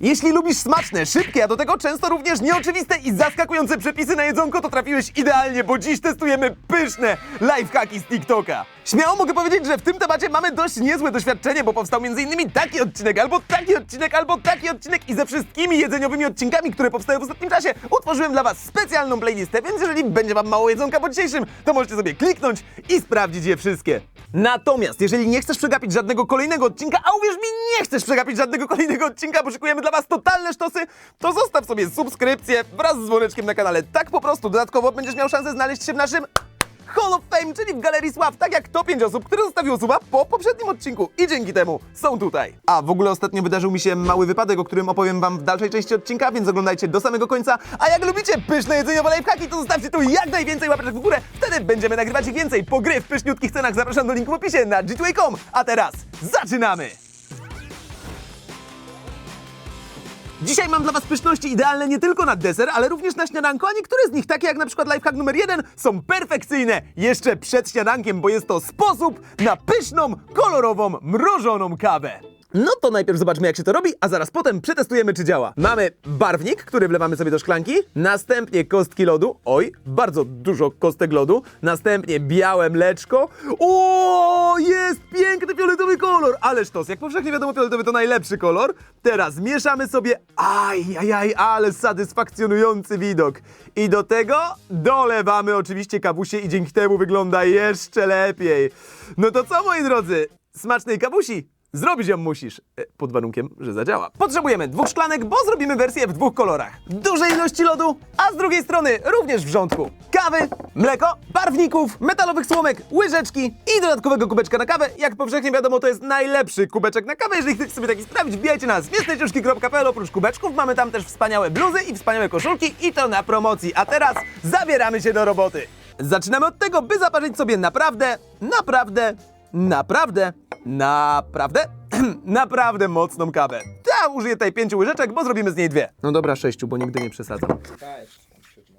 Jeśli lubisz smaczne, szybkie, a do tego często również nieoczywiste i zaskakujące przepisy na jedzonko, to trafiłeś idealnie, bo dziś testujemy pyszne lifehacki z TikToka. Śmiało mogę powiedzieć, że w tym temacie mamy dość niezłe doświadczenie, bo powstał m.in. taki odcinek, albo taki odcinek, albo taki odcinek i ze wszystkimi jedzeniowymi odcinkami, które powstają w ostatnim czasie, utworzyłem dla Was specjalną playlistę, więc jeżeli będzie Wam mało jedzonka po dzisiejszym, to możecie sobie kliknąć i sprawdzić je wszystkie. Natomiast, jeżeli nie chcesz przegapić żadnego kolejnego odcinka, a uwierz mi, nie chcesz przegapić żadnego kolejnego odcinka, bo szykujemy dla Was totalne sztosy, to zostaw sobie subskrypcję wraz z dzwoneczkiem na kanale. Tak po prostu, dodatkowo będziesz miał szansę znaleźć się w naszym Hall of Fame, czyli w Galerii Sław, tak jak to 5 osób, które zostawiło suba po poprzednim odcinku i dzięki temu są tutaj. A w ogóle ostatnio wydarzył mi się mały wypadek, o którym opowiem wam w dalszej części odcinka, więc oglądajcie do samego końca. A jak lubicie pyszne jedzeniowe lifehacki, to zostawcie tu jak najwięcej łapeczek w górę, wtedy będziemy nagrywać więcej. Po gry w pyszniutkich cenach zapraszam do linku w opisie na g2a.com. A teraz zaczynamy! Dzisiaj mam dla Was pyszności idealne nie tylko na deser, ale również na śniadanko, a niektóre z nich, takie jak na przykład lifehack numer jeden, są perfekcyjne jeszcze przed śniadankiem, bo jest to sposób na pyszną, kolorową, mrożoną kawę. No to najpierw zobaczmy jak się to robi, a zaraz potem przetestujemy czy działa. Mamy barwnik, który wlewamy sobie do szklanki, następnie kostki lodu, oj, bardzo dużo kostek lodu, następnie białe mleczko, o, jest piękny fioletowy kolor, ależ to, jak powszechnie wiadomo, fioletowy to najlepszy kolor. Teraz mieszamy sobie, aj, aj, aj, ale satysfakcjonujący widok. I do tego dolewamy oczywiście kawusie i dzięki temu wygląda jeszcze lepiej. No to co moi drodzy, smacznej kawusi! Zrobić ją musisz, e, pod warunkiem, że zadziała. Potrzebujemy dwóch szklanek, bo zrobimy wersję w dwóch kolorach. Dużej ilości lodu, a z drugiej strony również wrzątku. Kawy, mleko, barwników, metalowych słomek, łyżeczki i dodatkowego kubeczka na kawę. Jak powszechnie wiadomo, to jest najlepszy kubeczek na kawę. Jeżeli chcecie sobie taki sprawić, wbijajcie na zmiesteciuszki.pl. Oprócz kubeczków mamy tam też wspaniałe bluzy i wspaniałe koszulki i to na promocji. A teraz zabieramy się do roboty. Zaczynamy od tego, by zaparzyć sobie naprawdę, naprawdę Naprawdę, naprawdę, naprawdę mocną kawę. Ja użyję tutaj pięciu łyżeczek, bo zrobimy z niej dwie. No dobra, sześciu, bo nigdy nie przesadzam.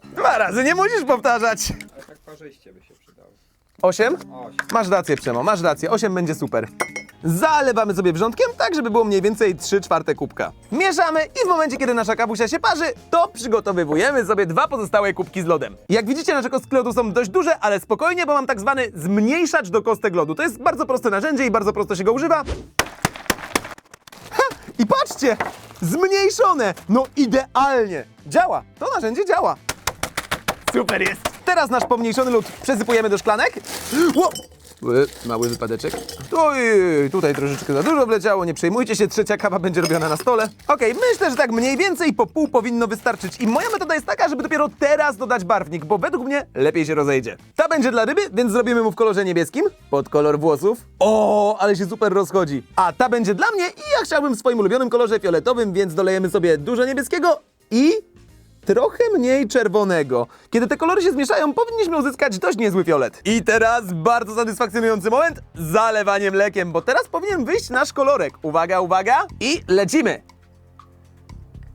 Dwa razy, nie musisz powtarzać. Ale tak parzyście by się przydało. Osiem? Osiem. Masz rację, Przemo, masz rację. Osiem będzie super. Zalewamy sobie wrzątkiem, tak żeby było mniej więcej 3 czwarte kubka. Mieszamy i w momencie, kiedy nasza kawusia się parzy, to przygotowywujemy sobie dwa pozostałe kubki z lodem. Jak widzicie, nasze kostki lodu są dość duże, ale spokojnie, bo mam tak zwany zmniejszacz do kostek lodu. To jest bardzo proste narzędzie i bardzo prosto się go używa. Ha! I patrzcie! Zmniejszone! No idealnie! Działa! To narzędzie działa! Super jest! Teraz nasz pomniejszony lód przesypujemy do szklanek. Mały wypadeczek. Oj, tutaj troszeczkę za dużo wleciało, nie przejmujcie się, trzecia kawa będzie robiona na stole. Okej, myślę, że tak mniej więcej po pół powinno wystarczyć. I moja metoda jest taka, żeby dopiero teraz dodać barwnik, bo według mnie lepiej się rozejdzie. Ta będzie dla ryby, więc zrobimy mu w kolorze niebieskim, pod kolor włosów. O, ale się super rozchodzi. A ta będzie dla mnie i ja chciałbym w swoim ulubionym kolorze fioletowym, więc dolejemy sobie dużo niebieskiego i trochę mniej czerwonego. Kiedy te kolory się zmieszają, powinniśmy uzyskać dość niezły fiolet. I teraz bardzo satysfakcjonujący moment, zalewanie mlekiem, bo teraz powinien wyjść nasz kolorek. Uwaga, uwaga i lecimy.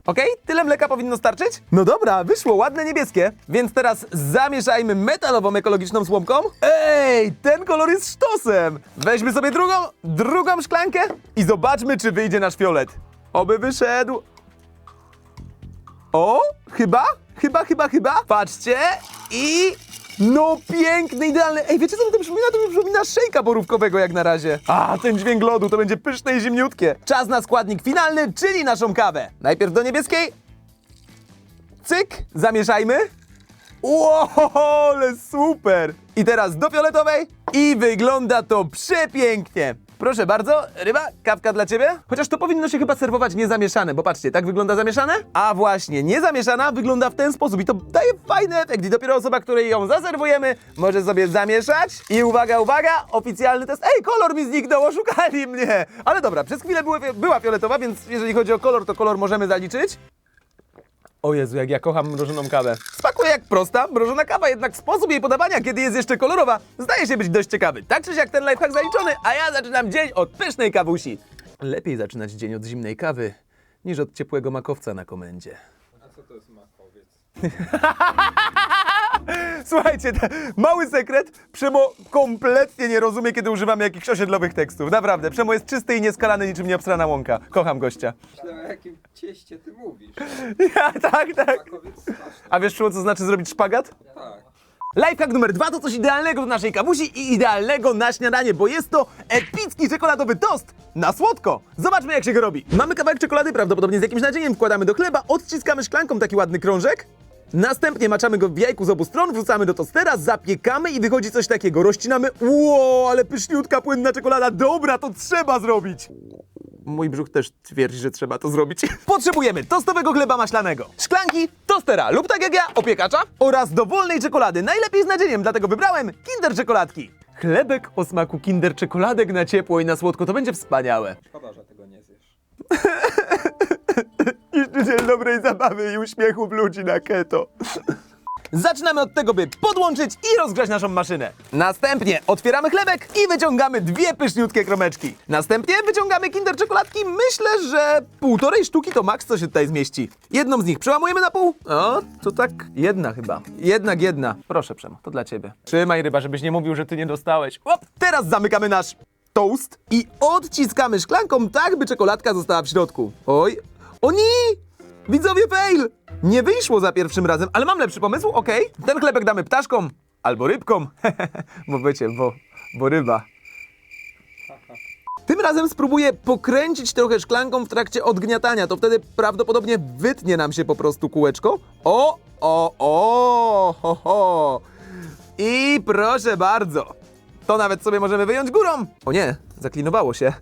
Okej, tyle mleka powinno starczyć? No dobra, wyszło ładne niebieskie. Więc teraz zamieszajmy metalową ekologiczną słomką. Ej, ten kolor jest sztosem. Weźmy sobie drugą, drugą szklankę i zobaczmy, czy wyjdzie nasz fiolet. Oby wyszedł. O, chyba, chyba, chyba, chyba. Patrzcie i... No piękny, idealny. Ej, wiecie co mi to przypomina? To mi przypomina szejka borówkowego jak na razie. A, ten dźwięk lodu to będzie pyszne i zimniutkie. Czas na składnik finalny, czyli naszą kawę. Najpierw do niebieskiej. Cyk, zamieszajmy. Wow, ale super! I teraz do fioletowej i wygląda to przepięknie. Proszę bardzo, ryba, kawka dla ciebie. Chociaż to powinno się chyba serwować niezamieszane, bo patrzcie, tak wygląda zamieszane? A właśnie, niezamieszana wygląda w ten sposób i to daje fajny efekt i dopiero osoba, której ją zaserwujemy, może sobie zamieszać. I uwaga, uwaga, oficjalny test. Ej, kolor mi zniknął, oszukali mnie! Ale dobra, przez chwilę były, była fioletowa, więc jeżeli chodzi o kolor, to kolor możemy zaliczyć. O Jezu, jak ja kocham mrożoną kawę. Smakuje jak prosta, mrożona kawa, jednak sposób jej podawania, kiedy jest jeszcze kolorowa, zdaje się być dość ciekawy. Tak czy siak ten lifehack zaliczony, a ja zaczynam dzień od pysznej kawusi. Lepiej zaczynać dzień od zimnej kawy, niż od ciepłego makowca na komendzie. A co to jest makowiec? Słuchajcie, te, mały sekret. Przemo kompletnie nie rozumie, kiedy używamy jakichś osiedlowych tekstów. Naprawdę, Przemo jest czysty i nieskalany niczym nieobstrana łąka. Kocham gościa. Myślę, o jakim cieście ty mówisz. Ja, tak, tak. Smakowiec. A wiesz, Przemo, co znaczy zrobić szpagat? Tak. Lifehack numer dwa to coś idealnego do naszej kawusi i idealnego na śniadanie, bo jest to epicki czekoladowy tost na słodko. Zobaczmy jak się go robi. Mamy kawałek czekolady, prawdopodobnie z jakimś nadzieniem, wkładamy do chleba, odciskamy szklanką taki ładny krążek. Następnie maczamy go w jajku z obu stron, wrzucamy do tostera, zapiekamy i wychodzi coś takiego. Rozcinamy. Ło, ale pyszniutka, płynna czekolada. Dobra, to trzeba zrobić. Mój brzuch też twierdzi, że trzeba to zrobić. Potrzebujemy tostowego chleba maślanego, szklanki, tostera lub tak jak ja, opiekacza oraz dowolnej czekolady, najlepiej z nadzieniem, dlatego wybrałem Kinder Czekoladki. Chlebek o smaku Kinder Czekoladek na ciepło i na słodko to będzie wspaniałe. Szkoda, że tego nie zjesz. Niszczyciel dobrej zabawy i uśmiechów ludzi na keto. Zaczynamy od tego, by podłączyć i rozgrzać naszą maszynę. Następnie otwieramy chlebek i wyciągamy dwie pyszniutkie kromeczki. Następnie wyciągamy kinder czekoladki. Myślę, że półtorej sztuki to maks, co się tutaj zmieści. Jedną z nich przełamujemy na pół. O, to tak jedna chyba. Jednak jedna. Proszę, Przemo, to dla ciebie. Trzymaj ryba, żebyś nie mówił, że ty nie dostałeś. Op, teraz zamykamy nasz toast i odciskamy szklanką tak, by czekoladka została w środku. Oj, o nie! Widzowie fail! Nie wyszło za pierwszym razem, ale mam lepszy pomysł, okej. Ten chlebek damy ptaszkom albo rybkom, bo wiecie, bo, bo ryba. Tym razem spróbuję pokręcić trochę szklanką w trakcie odgniatania, to wtedy prawdopodobnie wytnie nam się po prostu kółeczko. O, o, o, ho, ho. I proszę bardzo. To nawet sobie możemy wyjąć górą. O nie, zaklinowało się.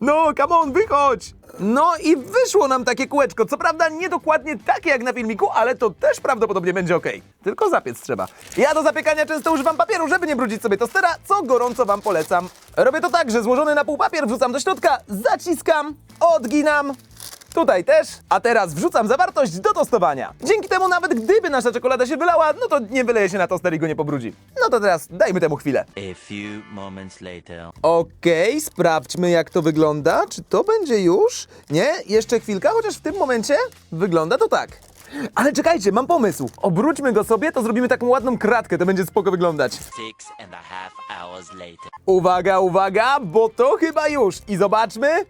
No, come on, wychodź! No i wyszło nam takie kółeczko. Co prawda nie dokładnie takie jak na filmiku, ale to też prawdopodobnie będzie ok. Tylko zapiec trzeba. Ja do zapiekania często używam papieru, żeby nie brudzić sobie tostera, co gorąco wam polecam. Robię to tak, że złożony na pół papier wrzucam do środka, zaciskam, odginam. Tutaj też. A teraz wrzucam zawartość do tostowania. Dzięki temu nawet gdyby nasza czekolada się wylała, no to nie wyleje się na toster i go nie pobrudzi. No to teraz dajmy temu chwilę. A few moments later. Okej, sprawdźmy jak to wygląda. Czy to będzie już? Nie? Jeszcze chwilka, chociaż w tym momencie wygląda to tak. Ale czekajcie, mam pomysł. Obróćmy go sobie, to zrobimy taką ładną kratkę, to będzie spoko wyglądać. Six and a half hours later. Uwaga, uwaga, bo to chyba już. I zobaczmy.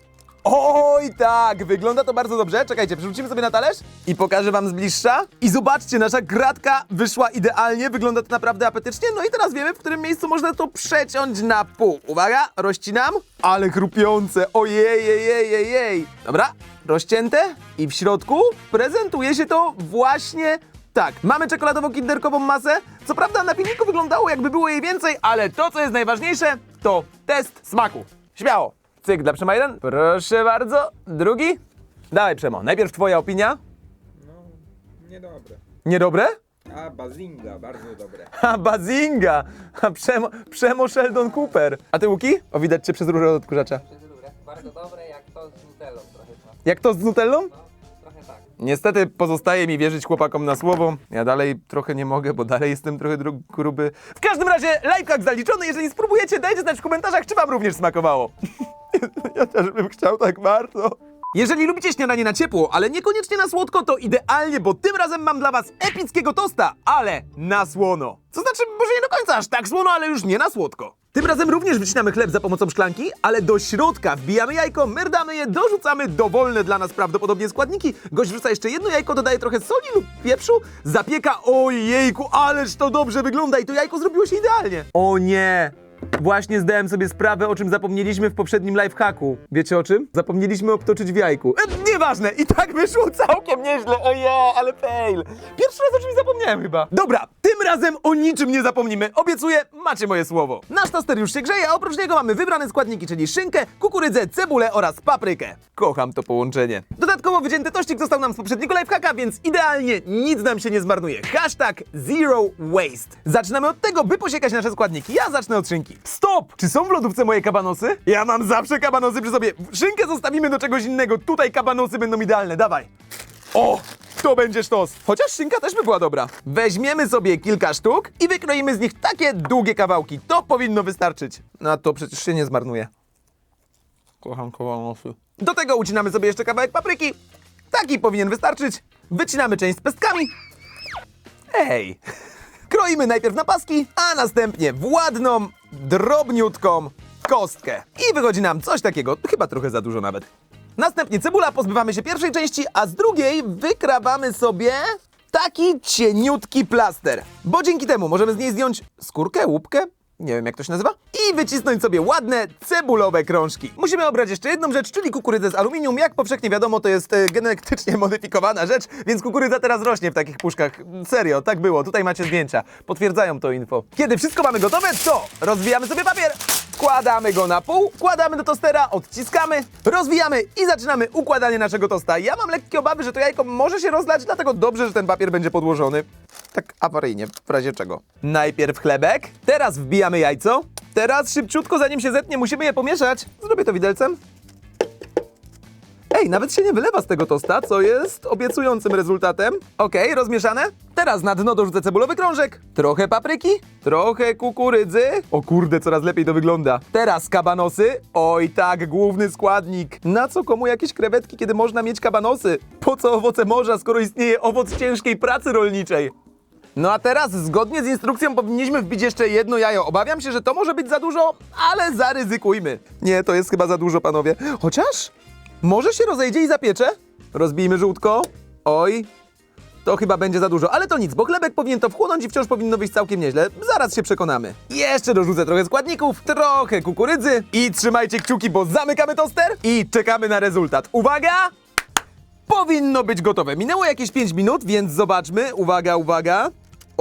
Oj, tak, wygląda to bardzo dobrze. Czekajcie, przerzucimy sobie na talerz i pokażę wam z bliższa. I zobaczcie, nasza kratka wyszła idealnie, wygląda to naprawdę apetycznie. No i teraz wiemy, w którym miejscu można to przeciąć na pół. Uwaga, rozcinam. Ale chrupiące, ojej, jej, jej, jej. Dobra, rozcięte i w środku prezentuje się to właśnie tak, mamy czekoladowo-kinderkową masę. Co prawda na filmiku wyglądało jakby było jej więcej, ale to co jest najważniejsze to test smaku. Śmiało. Cyk dla Przema jeden. Proszę bardzo. Drugi. Dawaj Przemo, najpierw twoja opinia. No, niedobre. Niedobre? A, bazinga, bardzo dobre. Ha, Bazinga! Ha, Przemo, Przemo Sheldon Cooper. A ty Łuki? O, widać cię przez rurę od odkurzacza. Przez rurę. Bardzo dobre, jak to z nutellą trochę to. Jak to z Nutellą? No, trochę tak. Niestety pozostaje mi wierzyć chłopakom na słowo. Ja dalej trochę nie mogę, bo dalej jestem trochę dru- gruby. W każdym razie, lifehack zaliczony. Jeżeli spróbujecie, dajcie znać w komentarzach, czy wam również smakowało. ja też bym chciał tak bardzo. Jeżeli lubicie śniadanie na ciepło, ale niekoniecznie na słodko, to idealnie, bo tym razem mam dla was epickiego tosta, ale na słono. Co znaczy, może nie do końca aż tak słono, ale już nie na słodko. Tym razem również wycinamy chleb za pomocą szklanki, ale do środka wbijamy jajko, merdamy je, dorzucamy dowolne dla nas prawdopodobnie składniki. Gość wrzuca jeszcze jedno jajko, dodaje trochę soli lub pieprzu, zapieka, ojejku, ależ to dobrze wygląda i to jajko zrobiło się idealnie. O nie! Właśnie zdałem sobie sprawę, o czym zapomnieliśmy w poprzednim lifehacku. Wiecie o czym? Zapomnieliśmy obtoczyć w jajku. E, nieważne, i tak wyszło całkiem nieźle. Oje, ale fail. Pierwszy raz o czymś zapomniałem chyba. Dobra, tym razem o niczym nie zapomnimy. Obiecuję, macie moje słowo. Nasz toster już się grzeje, a oprócz niego mamy wybrane składniki, czyli szynkę, kukurydzę, cebulę oraz paprykę. Kocham to połączenie. Dodatkowo wycięty tościk został nam z poprzedniego lifehacka, więc idealnie nic nam się nie zmarnuje. Hashtag zero waste. Zaczynamy od tego, by posiekać nasze składniki. Ja zacznę od szynki. Stop! Czy są w lodówce moje kabanosy? Ja mam zawsze kabanosy przy sobie. Szynkę zostawimy do czegoś innego. Tutaj kabanosy będą idealne. Dawaj. O! To będzie sztos. Chociaż szynka też by była dobra. Weźmiemy sobie kilka sztuk i wykroimy z nich takie długie kawałki. To powinno wystarczyć. No to przecież się nie zmarnuje. Kocham kabanosy. Do tego ucinamy sobie jeszcze kawałek papryki. Taki powinien wystarczyć. Wycinamy część z pestkami. Ej! Kroimy najpierw na paski, a następnie w ładną, drobniutką kostkę. I wychodzi nam coś takiego, chyba trochę za dużo nawet. Następnie cebula, pozbywamy się pierwszej części, a z drugiej wykrawamy sobie taki cieniutki plaster. Bo dzięki temu możemy z niej zdjąć skórkę, łupkę, nie wiem jak to się nazywa, i wycisnąć sobie ładne cebulowe krążki. Musimy obrać jeszcze jedną rzecz, czyli kukurydzę z aluminium. Jak powszechnie wiadomo, to jest e, genetycznie modyfikowana rzecz, więc kukurydza teraz rośnie w takich puszkach. Serio, tak było. Tutaj macie zdjęcia. Potwierdzają to info. Kiedy wszystko mamy gotowe, to rozwijamy sobie papier, Kładamy go na pół, kładamy do tostera, odciskamy, rozwijamy i zaczynamy układanie naszego tosta. Ja mam lekkie obawy, że to jajko może się rozlać, dlatego dobrze, że ten papier będzie podłożony. Tak awaryjnie, w razie czego. Najpierw chlebek, teraz wbijamy jajco, teraz szybciutko, zanim się zetnie, musimy je pomieszać. Zrobię to widelcem. Ej, nawet się nie wylewa z tego tosta, co jest obiecującym rezultatem. Okej, rozmieszane. Teraz na dno dorzucę cebulowy krążek, trochę papryki, trochę kukurydzy. O kurde, coraz lepiej to wygląda. Teraz kabanosy. Oj tak, główny składnik. Na co komu jakieś krewetki, kiedy można mieć kabanosy? Po co owoce morza, skoro istnieje owoc ciężkiej pracy rolniczej? No a teraz, zgodnie z instrukcją, powinniśmy wbić jeszcze jedno jajo. Obawiam się, że to może być za dużo, ale zaryzykujmy. Nie, to jest chyba za dużo, panowie. Chociaż może się rozejdzie i zapiecze? Rozbijmy żółtko. Oj, to chyba będzie za dużo, ale to nic, bo chlebek powinien to wchłonąć i wciąż powinno wyjść całkiem nieźle. Zaraz się przekonamy. Jeszcze dorzucę trochę składników, trochę kukurydzy i trzymajcie kciuki, bo zamykamy toster i czekamy na rezultat. Uwaga! Powinno być gotowe. Minęło jakieś 5 minut, więc zobaczmy. Uwaga, uwaga.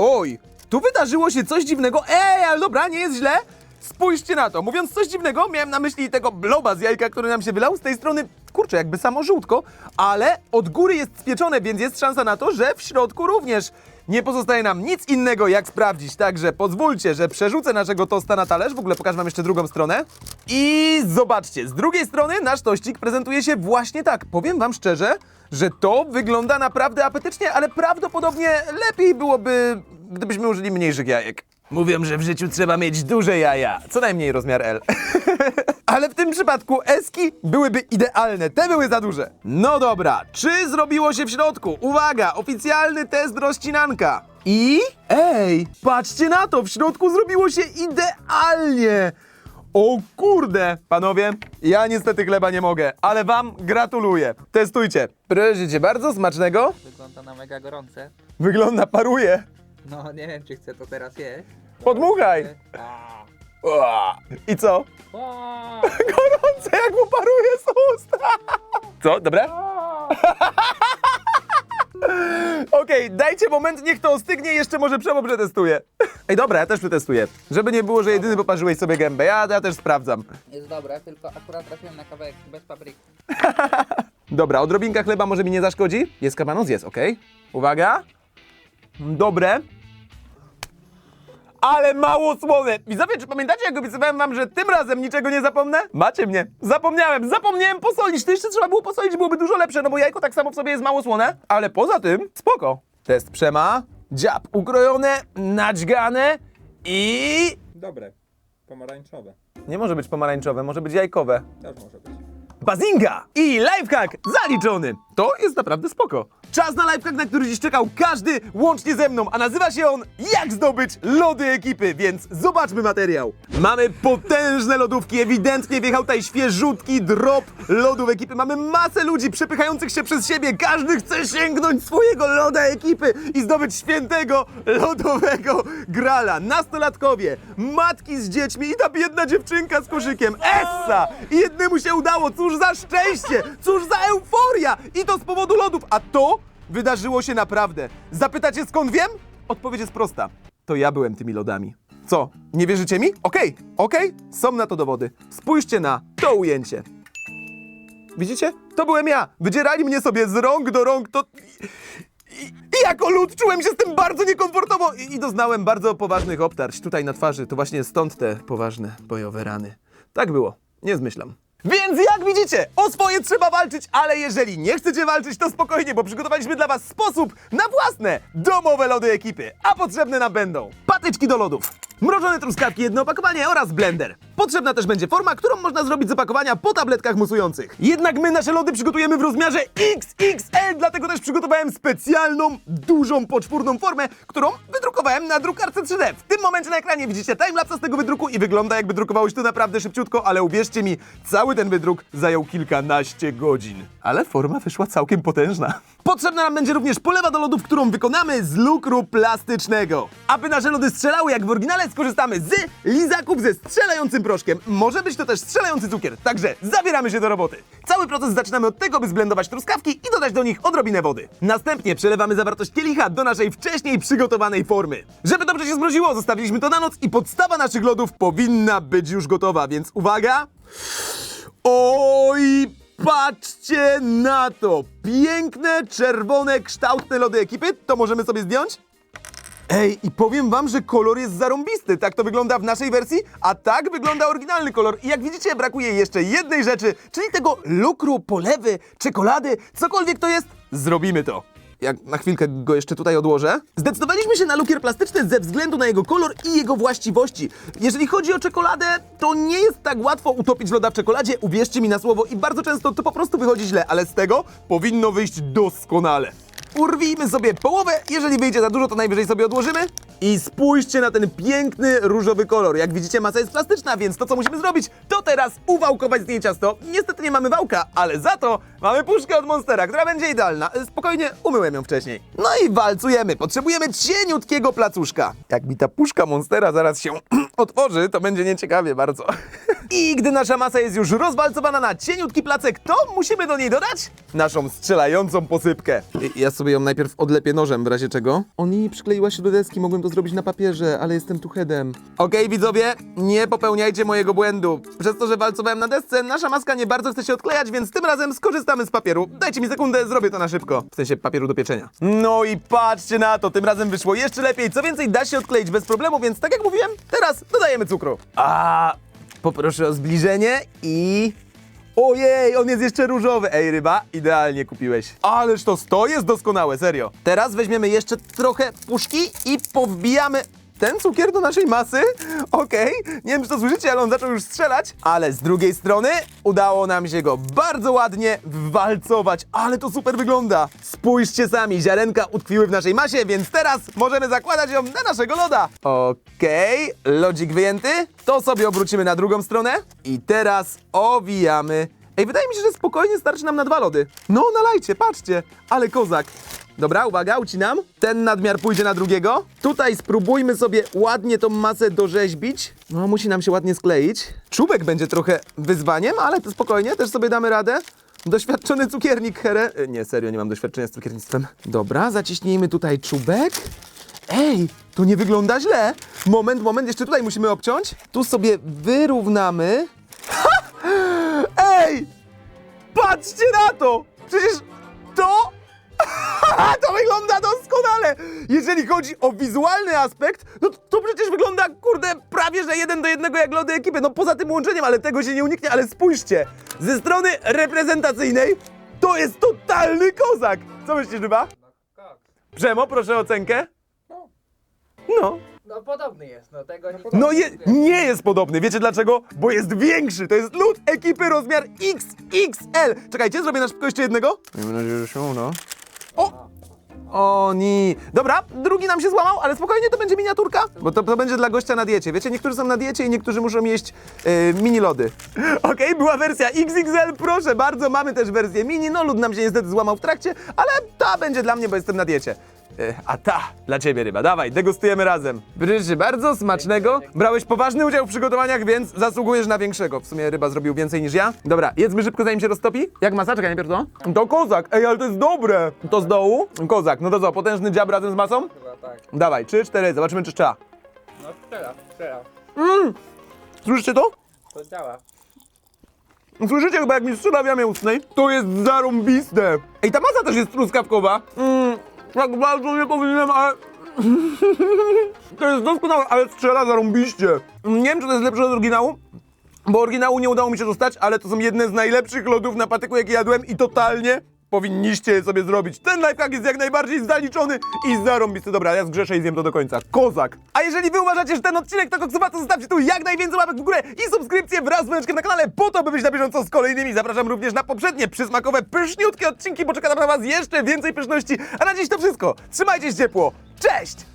Oj, tu wydarzyło się coś dziwnego. Ej, ale dobra, nie jest źle. Spójrzcie na to. Mówiąc coś dziwnego, miałem na myśli tego bloba z jajka, który nam się wylał. Z tej strony, kurczę, jakby samo żółtko, ale od góry jest spieczone, więc jest szansa na to, że w środku również. Nie pozostaje nam nic innego, jak sprawdzić. Także pozwólcie, że przerzucę naszego tosta na talerz. W ogóle pokażę wam jeszcze drugą stronę. I zobaczcie, z drugiej strony nasz tościk prezentuje się właśnie tak. Powiem wam szczerze, że to wygląda naprawdę apetycznie, ale prawdopodobnie lepiej byłoby, gdybyśmy użyli mniejszych jajek. Mówią, że w życiu trzeba mieć duże jaja, co najmniej rozmiar L. Ale w tym przypadku eski byłyby idealne, te były za duże. No dobra, czy zrobiło się w środku? Uwaga, oficjalny test rozcinanka. I? Ej, patrzcie na to, w środku zrobiło się idealnie. O kurde! Panowie, ja niestety chleba nie mogę, ale wam gratuluję. Testujcie. Proszę cię bardzo, smacznego. Wygląda na mega gorące. Wygląda, paruje. No nie wiem czy chcę to teraz jeść. Podmuchaj. A. Ua. I co? Gorące, jak mu paruje z ust. Co, dobre? Okej, dajcie moment, niech to ostygnie i jeszcze może Przemo przetestuję. Ej, dobra, ja też przetestuję. Żeby nie było, że jedyny poparzyłeś sobie gębę. Ja, ja też sprawdzam. Jest dobre, tylko akurat trafiłem na kawałek bez papryki. Dobra, odrobinka chleba może mi nie zaszkodzi? Jest kabanos? Jest, okej. Uwaga. Dobre. Ale mało słone. Widzowie, czy pamiętacie, jak obiecywałem wam, że tym razem niczego nie zapomnę? Macie mnie. Zapomniałem, zapomniałem posolić. To jeszcze trzeba było posolić, byłoby dużo lepsze, no bo jajko tak samo w sobie jest mało słone. Ale poza tym, spoko. Test przema. Dziab ukrojone, nadźgane i... Dobre. Pomarańczowe. Nie może być pomarańczowe, może być jajkowe. Też może być. Bazinga! I lifehack zaliczony! To jest naprawdę spoko. Czas na lifehack, na który dziś czekał każdy, łącznie ze mną, a nazywa się on Jak zdobyć lody ekipy, więc zobaczmy materiał. Mamy potężne lodówki, ewidentnie wjechał tutaj świeżutki drop lodów ekipy. Mamy masę ludzi przepychających się przez siebie, każdy chce sięgnąć swojego loda ekipy i zdobyć świętego lodowego grala. Nastolatkowie, matki z dziećmi i ta biedna dziewczynka z koszykiem. Essa! Jednemu się udało, cóż za szczęście, cóż za euforia! I to z powodu lodów, a to wydarzyło się naprawdę. Zapytacie skąd wiem? Odpowiedź jest prosta. To ja byłem tymi lodami. Co, nie wierzycie mi? Okej, okej, są na to dowody. Spójrzcie na to ujęcie. Widzicie? To byłem ja. Wydzierali mnie sobie z rąk do rąk, to... I, I jako lud czułem się z tym bardzo niekomfortowo i, i doznałem bardzo poważnych obtarć tutaj na twarzy. To właśnie stąd te poważne bojowe rany. Tak było, nie zmyślam. Więc jak widzicie, o swoje trzeba walczyć, ale jeżeli nie chcecie walczyć, to spokojnie, bo przygotowaliśmy dla was sposób na własne domowe lody ekipy. A potrzebne nam będą patyczki do lodów, mrożone truskawki, jedno opakowanie oraz blender. Potrzebna też będzie forma, którą można zrobić z opakowania po tabletkach musujących. Jednak my nasze lody przygotujemy w rozmiarze XXL, dlatego też przygotowałem specjalną, dużą, poczwórną formę, którą wydrukowałem na drukarce 3D. W tym momencie na ekranie widzicie timelapse z tego wydruku i wygląda jakby drukowało się to naprawdę szybciutko, ale uwierzcie mi, cały ten wydruk zajął kilkanaście godzin. Ale forma wyszła całkiem potężna. Potrzebna nam będzie również polewa do lodów, którą wykonamy z lukru plastycznego. Aby nasze lody strzelały jak w oryginale, skorzystamy z lizaków ze strzelającym proszkiem. Może być to też strzelający cukier, także zabieramy się do roboty. Cały proces zaczynamy od tego, by zblendować truskawki i dodać do nich odrobinę wody. Następnie przelewamy zawartość kielicha do naszej wcześniej przygotowanej formy. Żeby dobrze się zmroziło, zostawiliśmy to na noc i podstawa naszych lodów powinna być już gotowa, więc uwaga! Oj, patrzcie na to! Piękne, czerwone, kształtne lody ekipy. To możemy sobie zdjąć? Ej, i powiem wam, że kolor jest zarąbisty. Tak to wygląda w naszej wersji, a tak wygląda oryginalny kolor. I jak widzicie, brakuje jeszcze jednej rzeczy, czyli tego lukru, polewy, czekolady, cokolwiek to jest, zrobimy to. Jak na chwilkę go jeszcze tutaj odłożę. Zdecydowaliśmy się na lukier plastyczny ze względu na jego kolor i jego właściwości. Jeżeli chodzi o czekoladę, to nie jest tak łatwo utopić loda w czekoladzie, uwierzcie mi na słowo, i bardzo często to po prostu wychodzi źle, ale z tego powinno wyjść doskonale. Urwijmy sobie połowę, jeżeli wyjdzie za dużo, to najwyżej sobie odłożymy. I spójrzcie na ten piękny różowy kolor. Jak widzicie, masa jest plastyczna, więc to, co musimy zrobić, to teraz uwałkować z niej ciasto. Niestety nie mamy wałka, ale za to mamy puszkę od Monstera, która będzie idealna. E, Spokojnie, umyłem ją wcześniej. No i walcujemy. Potrzebujemy cieniutkiego placuszka. Jak mi ta puszka Monstera zaraz się otworzy, to będzie nieciekawie bardzo. I gdy nasza masa jest już rozwalcowana na cieniutki placek, to musimy do niej dodać naszą strzelającą posypkę. Ja sobie ją najpierw odlepię nożem, w razie czego. O nie, przykleiła się do deski, mogłem to zrobić na papierze, ale jestem tu headem. Okej, widzowie, nie popełniajcie mojego błędu. Przez to, że walcowałem na desce, nasza maska nie bardzo chce się odklejać, więc tym razem skorzystamy z papieru. Dajcie mi sekundę, zrobię to na szybko. W sensie papieru do pieczenia. No i patrzcie na to, tym razem wyszło jeszcze lepiej. Co więcej, da się odkleić bez problemu, więc tak jak mówiłem, teraz dodajemy cukru. A poproszę o zbliżenie i... Ojej, on jest jeszcze różowy. Ej, ryba, idealnie kupiłeś. Ależ to sto jest doskonałe, serio. Teraz weźmiemy jeszcze trochę puszki i powbijamy ten cukier do naszej masy. Okej, nie wiem, czy to słyszycie, ale on zaczął już strzelać. Ale z drugiej strony udało nam się go bardzo ładnie wywalcować. Ale to super wygląda. Spójrzcie sami, ziarenka utkwiły w naszej masie, więc teraz możemy zakładać ją na naszego loda. Okej, lodzik wyjęty. To sobie obrócimy na drugą stronę. I teraz owijamy. Ej, wydaje mi się, że spokojnie starczy nam na dwa lody. No, nalajcie, patrzcie. Ale kozak. Dobra, uwaga, ucinam. Ten nadmiar pójdzie na drugiego. Tutaj spróbujmy sobie ładnie tą masę dorzeźbić. No, musi nam się ładnie skleić. Czubek będzie trochę wyzwaniem, ale to spokojnie, też sobie damy radę. Doświadczony cukiernik Here. E, Nie, serio, nie mam doświadczenia z cukiernictwem. Dobra, zaciśnijmy tutaj czubek. Ej, to nie wygląda źle. Moment, moment, jeszcze tutaj musimy obciąć. Tu sobie wyrównamy. Ha! Ej! Patrzcie na to! Przecież to Haha, to wygląda doskonale! Jeżeli chodzi o wizualny aspekt, no to, to przecież wygląda, kurde, prawie że jeden do jednego jak lody ekipy. No poza tym łączeniem, ale tego się nie uniknie, ale spójrzcie! Ze strony reprezentacyjnej to jest totalny kozak! Co myślisz, Ryba? Przemo, proszę o ocenkę. No. No podobny jest, no tego nie No je, nie jest podobny. Wiecie dlaczego? Bo jest większy. To jest lód ekipy rozmiar XXL. Czekajcie, zrobię na szybko jeszcze jednego. Miejmy nadzieję, że się uda. O! O. Dobra, drugi nam się złamał, ale spokojnie, to będzie miniaturka, bo to, to będzie dla gościa na diecie. Wiecie, niektórzy są na diecie i niektórzy muszą jeść yy, mini lody. Okej, była wersja XXL, proszę bardzo, mamy też wersję mini. No, lód nam się niestety złamał w trakcie, ale ta będzie dla mnie, bo jestem na diecie. Yy, A ta dla ciebie ryba, dawaj, degustujemy razem. Proszę bardzo, smacznego. Brałeś poważny udział w przygotowaniach, więc zasługujesz na większego. W sumie ryba zrobił więcej niż ja. Dobra, jedzmy szybko, zanim się roztopi. Jak masa? Czekaj, najpierw to. To kozak, ej, ale to jest dobre. To z dołu? Kozak, no to co, potężny dziab razem z masą? Chyba tak. Dawaj, trzy, cztery, zobaczymy czy trzeba. No strzela, strzela. Słyszycie to? To działa. Słyszycie chyba jak mi strzela w jamie ustnej? To jest zarąbiste. Ej, ta masa też jest truskawkowa. Mm, tak bardzo nie powinienem, ale... to jest doskonałe, ale strzela zarąbiście. Nie wiem, czy to jest lepsze od oryginału, bo oryginału nie udało mi się dostać, ale to są jedne z najlepszych lodów na patyku, jakie jadłem i totalnie, powinniście sobie zrobić. Ten lifehack jest jak najbardziej zaliczony i zarąbisty. Dobra, ja zgrzeszę i zjem to do końca. Kozak. A jeżeli wy uważacie, że ten odcinek to koksowa, to zostawcie tu jak najwięcej łapek w górę i subskrypcję wraz z dzwoneczkiem na kanale po to, by być na bieżąco z kolejnymi. Zapraszam również na poprzednie przysmakowe, pyszniutkie odcinki, bo czeka na was jeszcze więcej pyszności. A na dziś to wszystko. Trzymajcie się ciepło. Cześć!